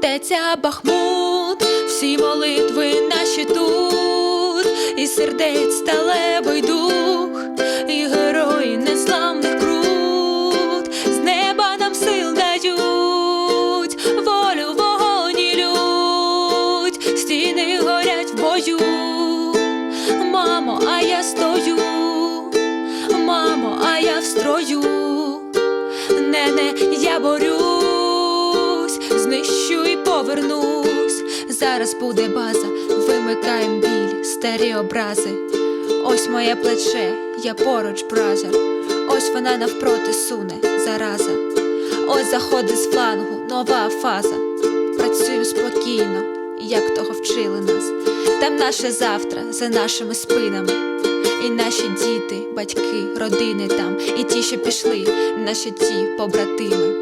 фортеця Бахмут, всі молитви наші тут, і сердець сталевий дух, і герої незламних крут, з неба нам сил дають, волю вогонь і лють, стіни горять в бою. Мамо, а я стою, мамо, а я в строю. Нене, я борюсь, знищу і повернусь. Зараз буде база, вимикаєм біль, старі образи. Ось моє плече, я поруч, бразер. Ось вона навпроти суне, зараза. Ось заходить з флангу, нова фаза. Працюємо спокійно, як того вчили нас. Там наше завтра за нашими спинами. І наші діти, батьки, родини там, і ті, що пішли, наші ті побратими.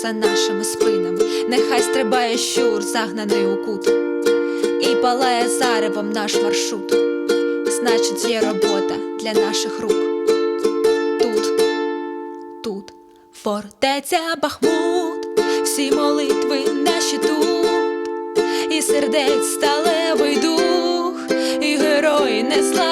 За нашими спинами, нехай стрибає щур, загнаний у кут, і палає заревом наш маршрут. Значить, є робота для наших рук. Тут, тут, фортеця Бахмут, всі молитви наші тут і сердець сталевий дух, і герої неславних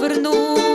Нене,